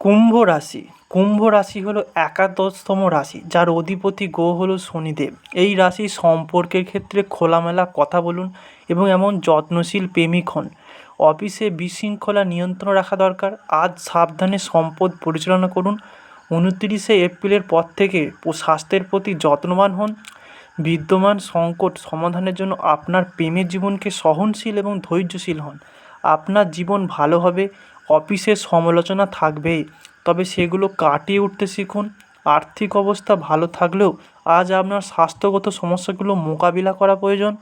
কুম্ভ রাশি। কুম্ভ রাশি হলো একাদশতম রাশি, যার অধিপতি গ্রহ হলো শনিদেব। এই রাশি সম্পর্কের ক্ষেত্রে খোলামেলা কথা বলুন এবং এমন যত্নশীল প্রেমিক হন। অফিসে বিশৃঙ্খলা নিয়ন্ত্রণ রাখা দরকার। আজ সাবধানে সম্পদ পরিচালনা করুন। উনত্রিশে এপ্রিলের পর থেকে স্বাস্থ্যের প্রতি যত্নবান হন। বিদ্যমান সংকট সমাধানের জন্য আপনার প্রেমের জীবনকে সহনশীল এবং ধৈর্যশীল হন। আপনার জীবন ভালো হবে। অফিসে সমালোচনা থাকবেই, তবে সেগুলো কাটিয়ে উঠতে শিখুন। আর্থিক অবস্থা ভালো থাকলেও আজ আপনার স্বাস্থ্যগত সমস্যাগুলো মোকাবিলা করা প্রয়োজন।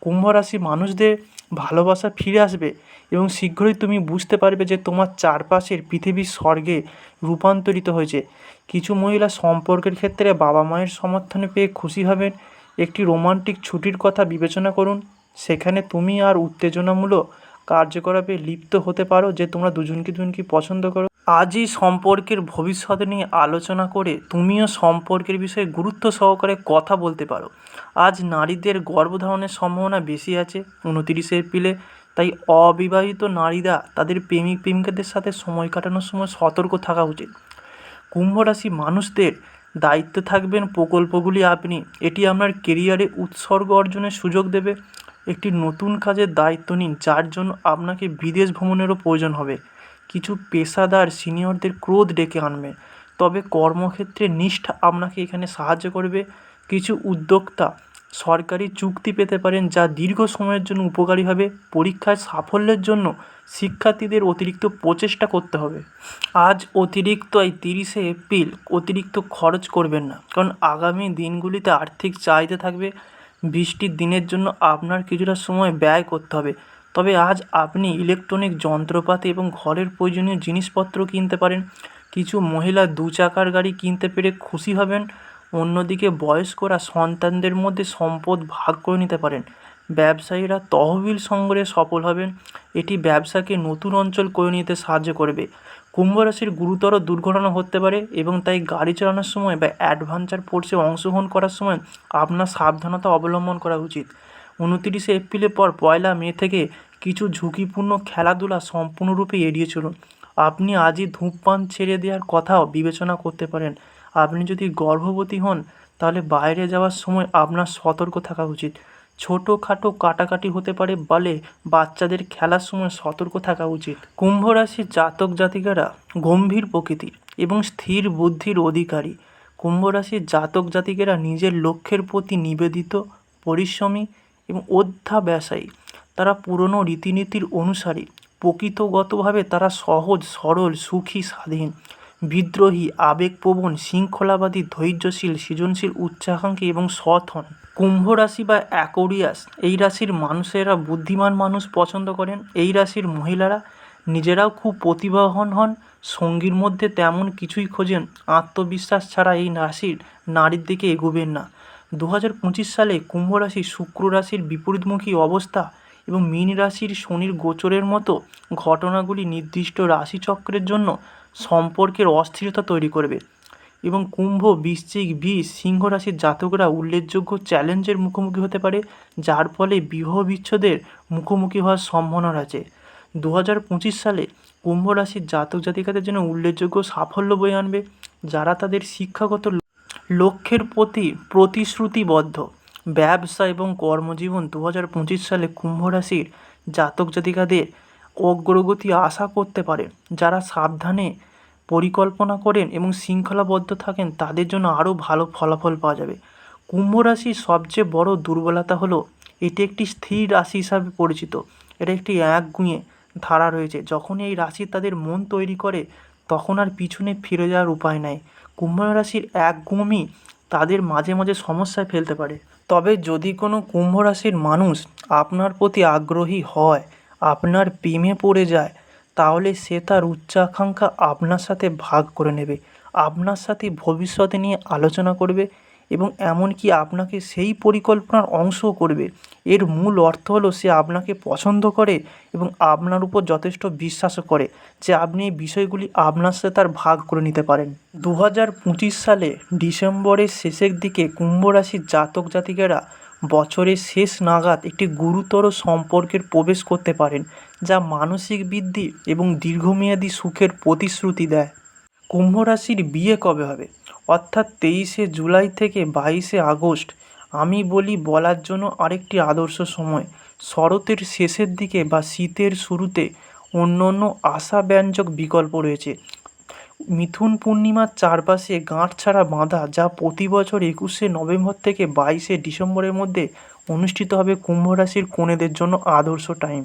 কুম্ভ রাশি মানুষদের ভালোবাসা ফিরে আসবে এবং শীঘ্রই তুমি বুঝতে পারবে যে তোমার চারপাশের পৃথিবীর স্বর্গে রূপান্তরিত হয়েছে। কিছু মহিলা সম্পর্কের ক্ষেত্রে বাবা মায়ের সমর্থনে পেয়ে খুশি হবেন। একটি রোমান্টিক ছুটির কথা বিবেচনা করুন। সেখানে তুমি আর উত্তেজনামূলক কার্যকলাপে লিপ্ত হতে পারো, যে তোমরা দুজনকে দুজনকে পছন্দ করো। আজই সম্পর্কের ভবিষ্যৎ নিয়ে আলোচনা করে তুমিও সম্পর্কের বিষয়ে গুরুত্ব সহকারে কথা বলতে পারো। আজ নারীদের গর্ভধারণের সম্ভাবনা বেশি আছে, উনতিরিশে এপ্রিলে। তাই অবিবাহিত নারীরা তাদের প্রেমিক প্রেমিকাদের সাথে সময় কাটানোর সময় সতর্ক থাকা উচিত। কুম্ভ রাশি মানুষদের দায়িত্বে থাকবেন প্রকল্পগুলি আপনি। এটি আপনার কেরিয়ারে উৎসর্গ অর্জনের সুযোগ দেবে। একটি নতুন কাজের দায়িত্ব নিন, যার জন্য আপনাকে বিদেশ ভ্রমণেরও প্রয়োজন হবে। কিছু পেশাদার সিনিয়রদের ক্রোধ ডেকে আনবে, তবে কর্মক্ষেত্রে নিষ্ঠা আপনাকে এখানে সাহায্য করবে। কিছু উদ্যোক্তা সরকারি চুক্তি পেতে পারেন, যা দীর্ঘ সময়ের জন্য উপকারী হবে। পরীক্ষায় সাফল্যের জন্য শিক্ষার্থীদের অতিরিক্ত প্রচেষ্টা করতে হবে। আজ অতিরিক্ত এই তিরিশে এপ্রিল অতিরিক্ত খরচ করবেন না, কারণ আগামী দিনগুলিতে আর্থিক চাহিদা থাকবে। বৃষ্টির দিনের জন্য আপনার কিছুটা সময় ব্যয় করতে হবে। তবে আজ আপনি ইলেকট্রনিক যন্ত্রপাতি এবং ঘরের প্রয়োজনীয় জিনিসপত্র কিনতে পারেন। কিছু মহিলা দু চাকার গাড়ি কিনতে পেরে খুশি হবেন, অন্যদিকে বয়স্করা সন্তানদের মধ্যে সম্পদ ভাগ করে নিতে পারেন। ব্যবসায়ীরা তহবিল সংগ্রহে সফল হবেন। এটি ব্যবসাকে নতুন অঞ্চল করে নিতে সাহায্য করবে। কুম্ভ রাশির গুরুতর দুর্ঘটনা হতে পারে এবং তাই গাড়ি চালানোর সময় বা অ্যাডভেঞ্চার স্পোর্টসে অংশগ্রহণ করার সময় আপনার সাবধানতা অবলম্বন করা উচিত। উনতিরিশে এপ্রিলের পর পয়লা মে থেকে কিছু ঝুঁকিপূর্ণ খেলাধুলা সম্পূর্ণরূপে এড়িয়ে চলুন। আপনি আজই ধূমপান ছেড়ে দেওয়ার কথাও বিবেচনা করতে পারেন। আপনি যদি গর্ভবতী হন, তাহলে বাইরে যাওয়ার সময় আপনার সতর্ক থাকা উচিত। ছোটোখাটো কাটাকাটি হতে পারে বলে বাচ্চাদের খেলার সময় সতর্ক থাকা উচিত। কুম্ভ রাশির জাতক জাতিকারা গম্ভীর প্রকৃতির এবং স্থির বুদ্ধির অধিকারী। কুম্ভ রাশির জাতক জাতিকেরা নিজের লক্ষ্যের প্রতি নিবেদিত, পরিশ্রমী এবং অধ্যাবসায়ী। তারা পুরনো রীতিনীতির অনুসারী। প্রকৃতগতভাবে তারা সহজ, সরল, সুখী, স্বাধীন। বিদ্রোহী, আবেগপ্রবণ, শৃঙ্খলাবাদী, ধৈর্যশীল, সৃজনশীল উচ্চাকাঙ্ক্ষী এবং সৎ হন। কুম্ভ রাশি বা অ্যাকোরিয়াস, এই রাশির মানুষেরা বুদ্ধিমান মানুষ পছন্দ করেন। এই রাশির মহিলারা নিজেরাও খুব প্রতিভাবান হন। সঙ্গীর মধ্যে তেমন কিছুই খোঁজেন। আত্মবিশ্বাস ছাড়া এই রাশির নারীর দিকে এগোবেন না। দু হাজার পঁচিশ সালে কুম্ভ রাশি শুক্র রাশির বিপরীতমুখী অবস্থা এবং মীন রাশির শনির গোচরের মতো ঘটনাগুলি নির্দিষ্ট রাশিচক্রের জন্য সম্পর্কের অস্থিরতা তৈরি করবে। এবং কুম্ভ, বৃশ্চিক বিষ সিংহ রাশির জাতকরা উল্লেখযোগ্য চ্যালেঞ্জের মুখোমুখি হতে পারে, যার ফলে বিবাহ বিচ্ছেদের মুখোমুখি হওয়ার সম্ভাবনা আছে দু হাজার পঁচিশ সালে কুম্ভ রাশির জাতক জাতিকাদের জন্য উল্লেখযোগ্য সাফল্য বয়ে আনবে, যারা তাদের শিক্ষাগত লক্ষ্যের প্রতি প্রতিশ্রুতিবদ্ধ। ব্যবসা এবং কর্মজীবন দু হাজার পঁচিশ সালে কুম্ভ রাশির জাতক জাতিকাদের অগ্রগতি আশা করতে পারে। যারা সাবধানে পরিকল্পনা করেন এবং শৃঙ্খলাবদ্ধ থাকেন, তাদের জন্য আরও ভালো ফলাফল পাওয়া যাবে। কুম্ভ রাশির সবচেয়ে বড় দুর্বলতা হলো, এটি একটি স্থির রাশি হিসাবে পরিচিত। এটা একটি একগুঁয়ে ধারা রয়েছে। যখন এই রাশি তাদের মন তৈরি করে, তখন আর পিছনে ফিরে যাওয়ার উপায় নাই। কুম্ভ রাশির একগুমই তাদের মাঝে মাঝে সমস্যায় ফেলতে পারে। তবে যদি কোনো কুম্ভ রাশির মানুষ আপনার প্রতি আগ্রহী হয় আপনার প্রেমে পড়ে যায়, তাহলে সে তার উচ্চাকাঙ্ক্ষা আপনার সাথে ভাগ করে নেবে। আপনার সাথে ভবিষ্যতে নিয়ে আলোচনা করবে এবং এমনকি আপনাকে সেই পরিকল্পনার অংশও করবে। এর মূল অর্থ হলো সে আপনাকে পছন্দ করে এবং আপনার উপর যথেষ্ট বিশ্বাসও করে যে আপনি এই বিষয়গুলি আপনার সাথে তার ভাগ করে নিতে পারেন। দু হাজার পঁচিশ সালে ডিসেম্বরের শেষের দিকে কুম্ভ রাশির জাতক জাতিকেরা বছরের শেষ নাগাদ একটি গুরুতর সম্পর্কের প্রবেশ করতে পারেন, যা মানসিক বৃদ্ধি এবং দীর্ঘমেয়াদী সুখের প্রতিশ্রুতি দেয়। কুম্ভ রাশির বিয়ে কবে হবে? অর্থাৎ তেইশে জুলাই থেকে বাইশে আগস্ট। আমি বলি বলার জন্য আরেকটি আদর্শ সময়। শরতের শেষের দিকে বা শীতের শুরুতে অন্য অন্য আশাব্যঞ্জক বিকল্প রয়েছে। মিথুন পূর্ণিমার চারপাশে গাঁট ছাড়া বাঁধা যা প্রতি বছর একুশে নভেম্বর থেকে বাইশে ডিসেম্বরের মধ্যে অনুষ্ঠিত হবে কুম্ভ রাশির কনেদের জন্য আদর্শ টাইম